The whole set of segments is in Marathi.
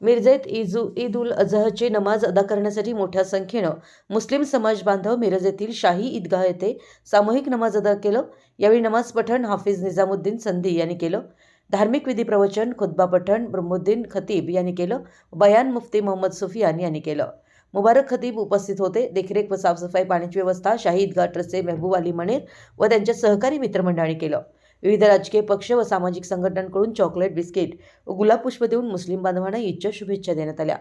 मिरजेत इजू ईद उल अजहची नमाज अदा करण्यासाठी मोठ्या संख्येनं मुस्लिम समाज बांधव मिरज येथील शाही ईदगाह येथे सामूहिक नमाज अदा केलं. यावेळी नमाज पठण हाफिज निजामुद्दीन संधी यांनी केलं. धार्मिक विधी प्रवचन खुद्बा पठण ब्रह्मुद्दीन खतीब यांनी केलं. बयान मुफ्ती मोहम्मद सुफियान यांनी केलं. मुबारक खतीब उपस्थित होते. देखरेख व साफसफाई पाण्याची व्यवस्था शाही ईदगाह ट्रस्टचे मेहबूब अली मणेर व त्यांच्या सहकारी मित्रमंडळाने केलं. विविध राजकीय पक्ष व सामाजिक संघटनांकडून चॉकलेट बिस्किट व गुलाबपुष्प देऊन मुस्लिम बांधवांना ईदच्या शुभेच्छा देण्यात आल्या.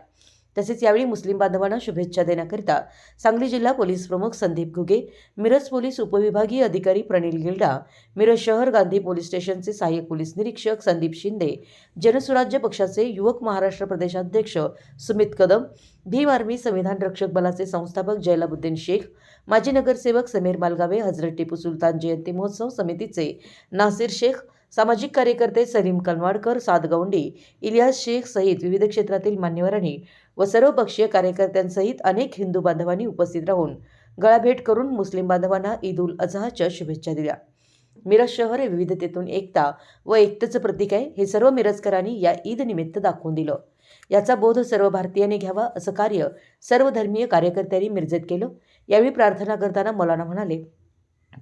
तसेच यावेळी मुस्लिम बांधवांना शुभेच्छा देण्याकरिता सांगली जिल्हा पोलीस प्रमुख संदीप घुगे मिरज पोलीस उपविभागीय अधिकारी प्रणील गिल्डा मिरज शहर गांधी पोलीस स्टेशनचे सहाय्यक पोलीस निरीक्षक संदीप शिंदे जनसुराज्य पक्षाचे युवक महाराष्ट्र प्रदेशाध्यक्ष सुमित कदम भीम आर्मी संविधान रक्षक बलाचे संस्थापक जैलाबुद्दीन शेख माजी नगरसेवक समीर मालगावे हजरत टिपू सुलतान जयंती महोत्सव समितीचे नासिर शेख सामाजिक कार्यकर्ते सलीम कनवाडकर सादगौंडी इलियास शेख सहित विविध क्षेत्रातील मान्यवरांनी व सर्वपक्षीय कार्यकर्त्यांसहित अनेक हिंदू बांधवांनी उपस्थित राहून गळाभेट करून मुस्लिम बांधवांना ईद उल अझहाच्या शुभेच्छा दिल्या. मिरज शहर हे विविधतेतून एकता व एकतेचं प्रतीक आहे हे सर्व मिरजकरांनी या ईद निमित्त दाखवून दिलं. याचा बोध सर्व भारतीयांनी घ्यावा असं कार्य सर्व धर्मीय कार्यकर्त्यांनी मिरजेत केलं. यावेळी प्रार्थना करताना मौलाना म्हणाले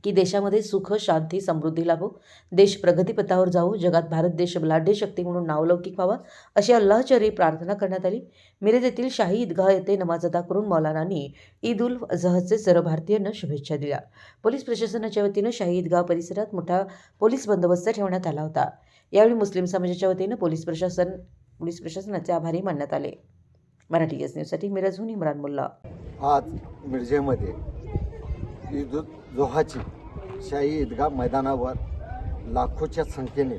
की देशामध्ये सुख शांती समृद्धी लाभो. देश प्रगतीपथावर जावो. जगात भारत देश बलाढ्य शक्ती म्हणून नावलौकिक व्हावा अशी अल्लाहचरी प्रार्थना करण्यात आली. मिरज येथील शाही ईदगाह येथे नमाज अदा करून मौलानांनी ईद उल अझहचे सर्व भारतीयांना शुभेच्छा दिल्या. पोलीस प्रशासनाच्या वतीनं शाही ईदगाह परिसरात मोठा पोलीस बंदोबस्त ठेवण्यात आला होता. यावेळी मुस्लिम समाजाच्या वतीनं पोलीस प्रशासन पोलीस प्रशासनाचे आभारी मानण्यात आले. मराठी एस न्यूजसाठी मिरजहून इम्रान मुल्ला. आज मिरजेमध्ये ईद जोहाची शाही ईदगाह मैदानावर लाखोच्या संख्येने